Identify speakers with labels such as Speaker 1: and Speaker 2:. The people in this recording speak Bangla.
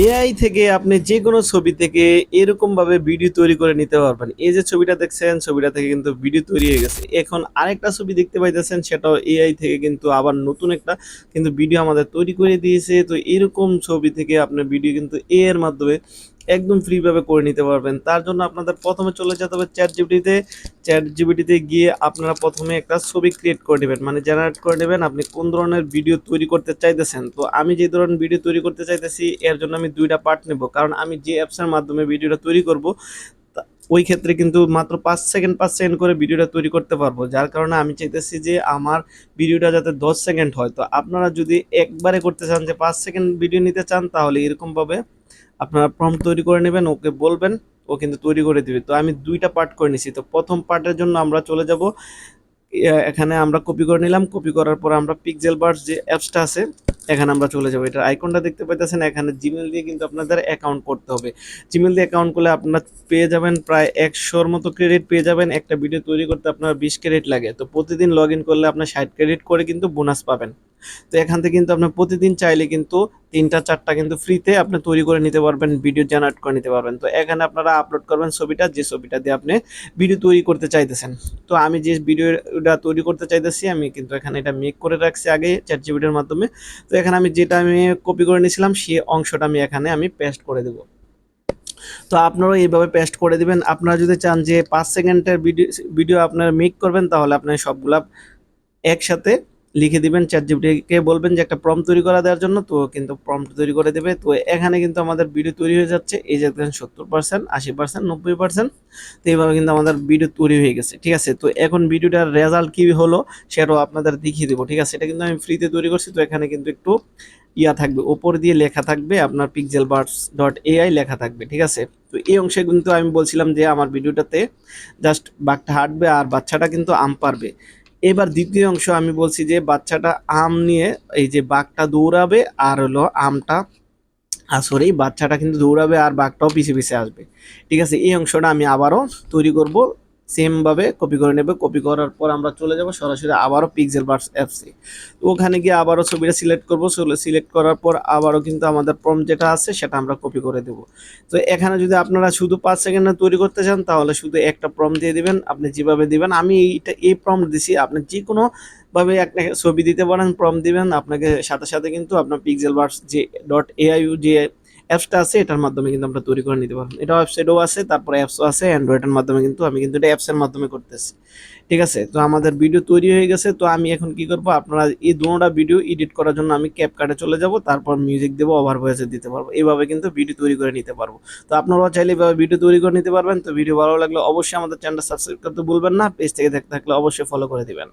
Speaker 1: এআই থেকে আপনি যে কোনো ছবি থেকে এরকমভাবে ভিডিও তৈরি করে নিতে পারবেন। এই যে ছবিটা দেখছেন, ছবিটা থেকে কিন্তু ভিডিও তৈরি হয়ে গেছে। এখন আরেকটা ছবি দেখতে পাইতেছেন, সেটাও এআই থেকে কিন্তু আবার নতুন একটা কিন্তু ভিডিও আমাদের তৈরি করে দিয়েছে। তো এরকম ছবি থেকে আপনার ভিডিও কিন্তু এ এর মাধ্যমে একদম ফ্রিভাবে করে নিতে পারবেন। তার জন্য আপনাদের প্রথমে চলে যেতে হবে চ্যাট জিবিটিতে চ্যাট জিবিটিতে গিয়ে আপনারা প্রথমে একটা ছবি ক্রিয়েট করে নেবেন। মানে জেনারেট করে নেবেন, আপনি কোন ধরনের ভিডিও তৈরি করতে চাইতেছেন। তো আমি যে ধরনের ভিডিও তৈরি করতে চাইতেছি, এর জন্য আমি দুইটা পার্ট নেব। কারণ আমি যে অ্যাপসের মাধ্যমে ভিডিওটা তৈরি করব ওই ক্ষেত্রে কিন্তু মাত্র পাঁচ সেকেন্ড পাঁচ সেকেন্ড করে ভিডিওটা তৈরি করতে পারব। যার কারণে আমি চাইতেছি যে আমার ভিডিওটা যাতে দশ সেকেন্ড হয়। তো আপনারা যদি একবারে করতে চান যে পাঁচ সেকেন্ড ভিডিও নিতে চান, তাহলে এরকমভাবে আপনারা প্রম্পট তৈরি করে নেবেন, ওকে বলবেন, ও কিন্তু তৈরি করে দিবে। তো আমি দুইটা পার্ট করে নিছি। তো প্রথম পার্টের জন্য আমরা চলে যাব। এখানে আমরা কপি করে নিলাম। কপি করার পর আমরা পিক্সেল বার্স যে অ্যাপসটা আছে এখানে আমরা চলে যাব। এটার আইকনটা দেখতে পাইতেছেন, এখানে জিমেল দিয়ে কিন্তু আপনাদের অ্যাকাউন্ট করতে হবে। জিমেল দিয়ে অ্যাকাউন্ট করলে আপনার পেয়ে যাবেন প্রায় একশোর মতো ক্রেডিট পেয়ে যাবেন। একটা ভিডিও তৈরি করতে আপনার বিশ ক্রেডিট লাগে। তো প্রতিদিন লগ ইন করলে আপনার ষাট ক্রেডিট করে কিন্তু বোনাস পাবেন। তো এখান থেকে কিন্তু আপনার প্রতিদিন চাইলে কিন্তু তিনটা, চারটা কিন্তু ফ্রিতে আপনি তৈরি করে নিতে পারবেন ভিডিও জেনারেট করে নিতে পারবেন। তো এখানে আপনারা আপলোড করবেন ছবিটা, যে ছবিটা দিয়ে আপনি ভিডিও তৈরি করতে চাইতেছেন। তো আমি যে ভিডিওটা তৈরি করতে চাইতেছি, আমি কিন্তু এখানে এটা মেক করে রাখছি আগে চ্যাট জিবিটির মাধ্যমে। তো এখানে আমি যেটা আমি কপি করে নিয়েছিলাম সেই অংশটা আমি এখানে আমি পেস্ট করে দেবো। তো আপনারাও এইভাবে পেস্ট করে দিবেন। আপনারা যদি চান যে পাঁচ সেকেন্ডের ভিডিও ভিডিও আপনারা মেক করবেন, তাহলে আপনার সবগুলা একসাথে লিখে দিবেন চ্যাট জিপিটিকে বলবেন যে একটা প্রম তৈরি করা দেওয়ার জন্য, তো কিন্তু প্রম্পট তৈরি করে দেবে। তো এখানে কিন্তু আমাদের ভিডিও তৈরি হয়ে যাচ্ছে। এই যে দেখেন সত্তর পার্সেন্ট আশি পার্সেন্ট নব্বই পার্সেন্ট তো এইভাবে কিন্তু আমাদের ভিডিও তৈরি হয়ে গেছে, ঠিক আছে? তো এখন ভিডিওটার রেজাল্ট কী হলো সেটাও আপনাদের দেখিয়ে দেবো, ঠিক আছে? এটা কিন্তু আমি ফ্রিতে তৈরি করছি, তো এখানে কিন্তু একটু ইয়া থাকবে, ওপর দিয়ে লেখা থাকবে, আপনার পিক্সেল বার্ডস ডট এআই লেখা থাকবে, ঠিক আছে? তো এই অংশে কিন্তু আমি বলছিলাম যে আমার ভিডিওটাতে জাস্ট বাঘটা হাঁটবে আর বাচ্চাটা কিন্তু আম পারবে। এবার দ্বিতীয় অংশ আমি বলছি যে বাচ্চাটা আম নিয়ে এই যে বাঘটা দৌড়াবে আর হলো আমটা সরি বাচ্চাটা কিন্তু দৌড়াবে আর বাঘটাও পিছিয়ে পিছিয়ে আসবে। ঠিক আছে, এই অংশটা আমি আবারও তৈরি করব। সেম ভাবে কপি করে নেবে। কপি করার পর আমরা চলে যাব সরাসরি আবারও পিক্সেল বার্স অ্যাপসে ওখানে গিয়ে আবারও ছবিটা সিলেক্ট করব। সিলেক্ট করার পর আবারও কিন্তু আমাদের প্রম যেটা আছে সেটা আমরা কপি করে দেব। তো এখানে যদি আপনারা শুধু পাঁচ সেকেন্ডে তৈরি করতে চান, তাহলে শুধু একটা প্রম দিয়ে দিবেন। আপনি যেভাবে দিবেন, আমি এইটা, এই প্রম দিছি। আপনি যে কোনো ভাবে একটা ছবি দিতে পারেন প্রম দিবেন। আপনাকে সাথে সাথে কিন্তু আপনার পিক্সেল বার্স যে ডট এআইউ যে অ্যাপসটা আছে, এটার মাধ্যমে কিন্তু আমরা তৈরি করে নিতে পারব। এটা ওয়েবসাইটও আছে, তারপরে অ্যাপসও আছে অ্যান্ড্রয়েডের মাধ্যমে কিন্তু আমি কিন্তু এটা অ্যাপসের মাধ্যমে করতেছি। ঠিক আছে? তো আমাদের ভিডিও তৈরি হয়ে গেছে, তো আমি এখন কি করব? আপনারা এই দুটোটা ভিডিও এডিট করার জন্য আমি ক্যাপ কাটে চলে যাব, তারপর মিউজিক দেবো ওভার ভয়েসে দিতে পারব। এইভাবে কিন্তু ভিডিও তৈরি করে নিতে পারব। তো আপনারাও চাইলে এভাবে ভিডিও তৈরি করে নিতে পারবেন। তো ভিডিও ভালো লাগলে অবশ্যই আমাদের চ্যানেলটা সাবস্ক্রাইব করতে ভুলবেন না পেজ থেকে দেখতে থাকলে অবশ্যই ফলো করে দিবেন।